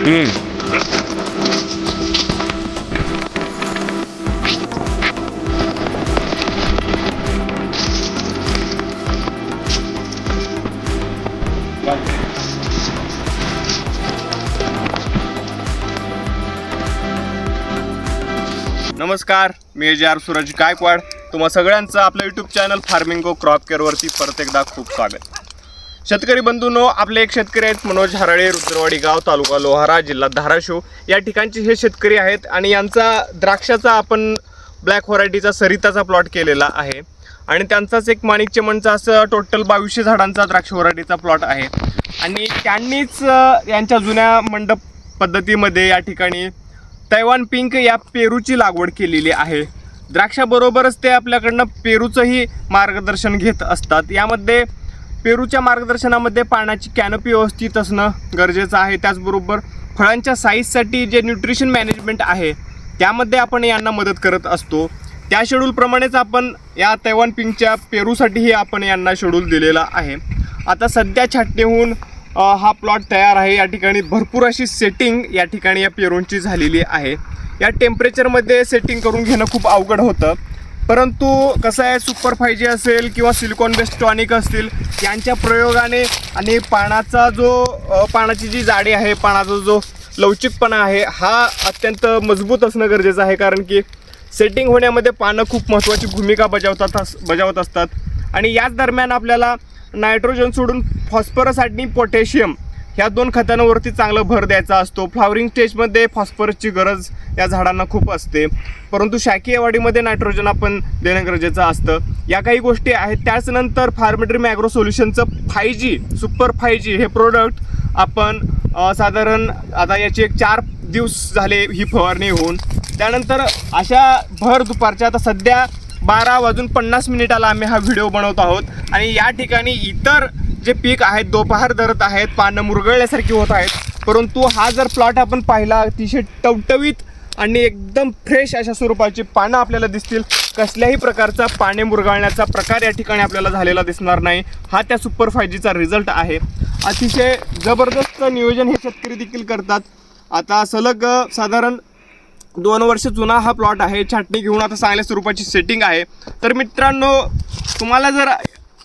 नमस्कार मी जे आर सूरज गायकवाड. तुम्हा सगळ्यांचं आपलं यूट्यूब चॅनल फार्मिंगो क्रॉप केअरवरती परत एकदा खूप स्वागत. शेतकरी बंधूंनो आपले एक शेतकरी आहेत मनोज हराळे रुद्रवाडी गाव तालुका लोहारा जिल्हा धाराशिव. या ठिकाणचे हे शेतकरी आहेत आणि यांचा द्राक्षाचा आपण ब्लॅक व्हरायटीचा सरिताचा प्लॉट केलेला आहे. आणि त्यांचाच एक माणिक चिमणचा असं टोटल बावीसशे झाडांचा द्राक्ष व्हरायटीचा प्लॉट आहे. आणि त्यांनीच यांच्या जुन्या मंडप पद्धतीमध्ये या ठिकाणी तैवान पिंक या पेरूची लागवड केलेली आहे. द्राक्षाबरोबरच ते आपल्याकडनं पेरूचंही मार्गदर्शन घेत असतात. यामध्ये पेरूच्या मार्गदर्शनामध्ये पाण्याची कॅनपी व्यवस्थित असणं गरजेचं आहे. त्याचबरोबर फळांच्या साईजसाठी जे न्यूट्रिशन मॅनेजमेंट आहे त्यामध्ये आपण यांना मदत करत असतो. त्या शेड्यूलप्रमाणेच आपण या तैवान पिंकच्या पेरूसाठीही आपण यांना शेड्यूल दिलेला आहे. आता सध्या छाटणीहून हा प्लॉट तयार आहे. या ठिकाणी भरपूर अशी सेटिंग या ठिकाणी या पेरूंची झालेली आहे. या टेम्परेचरमध्ये सेटिंग करून घेणं खूप अवघड होतं. परंतु कसं आहे सुपर फाय जी असेल किंवा सिलिकॉन बेस्ड टॉनिक असतील यांच्या प्रयोगाने आणि पानाचा जो पानाची जी जाडी आहे पानाचा जो लवचिकपणा आहे हा अत्यंत मजबूत असणं गरजेचं आहे. कारण की सेटिंग होण्यामध्ये पानं खूप महत्त्वाची भूमिका बजावतात अस- बजावत असतात. आणि याच दरम्यान आपल्याला नायट्रोजन सोडून फॉस्फरस आणि पोटॅशियम ह्या दोन खतांवरती चांगला भर द्यायचा असतो. फ्लावरिंग स्टेजमध्ये फॉस्फरसची गरज या झाडांना खूप असते. परंतु शाकीय वाढीमध्ये नायट्रोजन आपण देणं गरजेचं असतं. या काही गोष्टी आहेत. त्याचनंतर फार्मेट्री मॅग्रो सोल्युशनचं five G super five G हे प्रोडक्ट आपण साधारण आता याचे एक चार दिवस झाले ही फवारणी होऊन. त्यानंतर अशा भर दुपारच्या आता सध्या बारा वाजून पन्नास मिनिटाला आम्ही हा व्हिडिओ बनवत आहोत. आणि या ठिकाणी इतर जे पीक आहेत दोपहार धरत आहेत पानं मुरगळल्यासारखी होत आहेत. परंतु हा जर प्लॉट आपण पाहिला अतिशय टवटवीत आणि एकदम फ्रेश अशा स्वरूपाची पानं आपल्याला दिसतील. कसल्याही प्रकारचा पाने मुरगाळण्याचा प्रकार या ठिकाणी आपल्याला झालेला दिसणार नाही. हा त्या सुपर फाय जीचा रिझल्ट आहे. अतिशय जबरदस्त नियोजन हे शेतकरी देखील करतात. आता सलग साधारण दोन वर्ष जुना हा प्लॉट आहे. छाटणी घेऊन आता चांगल्या स्वरूपाची सेटिंग आहे. तर मित्रांनो तुम्हाला जर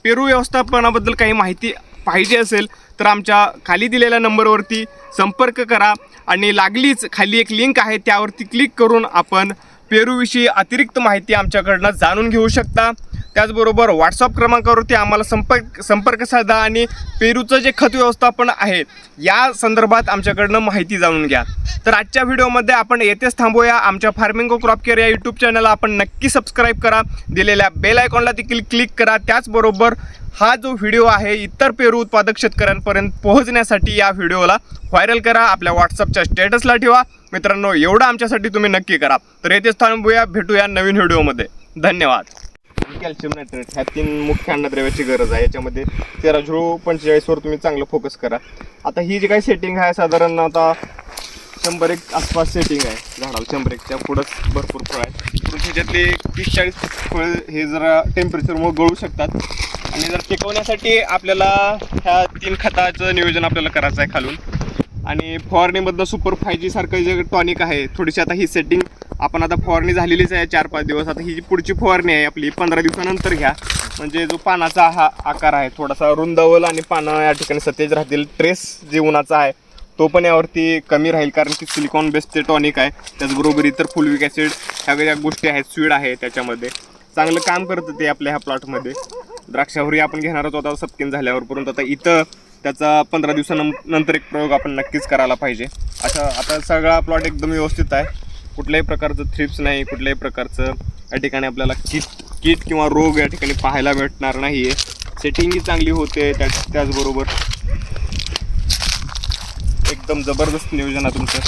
पेरू व्यवस्थापनाबद्दल काही माहिती पाहिजे असेल तर आमच्या खाली दिलेल्या नंबरवरती संपर्क करा. आणि लागलीच खाली एक लिंक आहे त्यावरती क्लिक करून आपण पेरूविषयी अतिरिक्त माहिती आमच्याकडनं जाणून घेऊ शकता. त्याचबरोबर व्हॉट्सअप क्रमांकावरती आम्हाला संपर्क संपर्क साधा आणि पेरूचं जे खत व्यवस्थापन आहे या संदर्भात आमच्याकडनं माहिती जाणून घ्या. तर आजच्या व्हिडिओमध्ये आपण येथेच थांबूया. आमच्या फार्मिंगो क्रॉप केअर या यूट्यूब चॅनलला आपण नक्की सबस्क्राईब करा. दिलेल्या बेल आयकॉनला देखील क्लिक करा. त्याचबरोबर हा जो व्हिडिओ आहे इतर पेरू उत्पादक शेतकऱ्यांपर्यंत पोहोचण्यासाठी या व्हिडिओला व्हायरल करा. आपल्या व्हॉट्सअपच्या स्टेटसला ठेवा. मित्रांनो एवढं आमच्यासाठी तुम्ही नक्की करा. तर येथेच थांबूया. भेटूया नवीन व्हिडिओमध्ये. धन्यवाद. कॅल्शियम नायट्रेट ह्या तीन मुख्य अन्नद्रव्याची गरज आहे. याच्यामध्ये तेरा झिरो पंचेचाळीसवर तुम्ही चांगलं फोकस करा. आता ही जी काही सेटिंग आहे साधारण आता शंभर एक आसपास सेटिंग आहे झाडाला शंभर एकच्या पुढंच भरपूर फळ आहे परंतु ह्याच्यातले तीस चाळीस फळ हे जरा टेम्परेचरमुळे गळू शकतात. आणि जर टिकवण्यासाठी आपल्याला ह्या तीन खताचं नियोजन आपल्याला करायचं आहे खालून. आणि फवारणीमधनं सुपर फाय जी सारखं जे टॉनिक आहे थोडीशी आता ही सेटिंग आपण आता फवारणी झालेलीच आहे चार पाच दिवस. आता ही जी पुढची फवारणी आहे आपली पंधरा दिवसानंतर घ्या. म्हणजे जो पानाचा हा आकार आहे थोडासा रुंदावल आणि पानं या ठिकाणी सतेज राहतील. ट्रेस जे उन्हाचा आहे तो पण यावरती कमी राहील कारण की सिलिकॉन बेस्ड टॉनिक आहे. त्याचबरोबर इतर फुलविक ॲसिड ह्या ज्या गोष्टी आहेत स्वीड आहे त्याच्यामध्ये. चांगलं काम करतं ते आपल्या ह्या प्लॉटमध्ये द्राक्षावरही आपण घेणारच होता सत्किन झाल्यावर. परंतु आता इथं त्याचा पंधरा दिवसानंतर एक प्रयोग आपण नक्कीच करायला पाहिजे. अशा आता सगळा प्लॉट एकदम व्यवस्थित आहे. कुठल्याही प्रकारचं थ्रिप्स नाही कुठल्याही प्रकारचं या ठिकाणी आपल्याला किट किट किंवा रोग या ठिकाणी पाहायला भेटणार नाही आहे सेटिंगही चांगली होते त्या त्याचबरोबर. एकदम जबरदस्त नियोजन आहे तुमचं.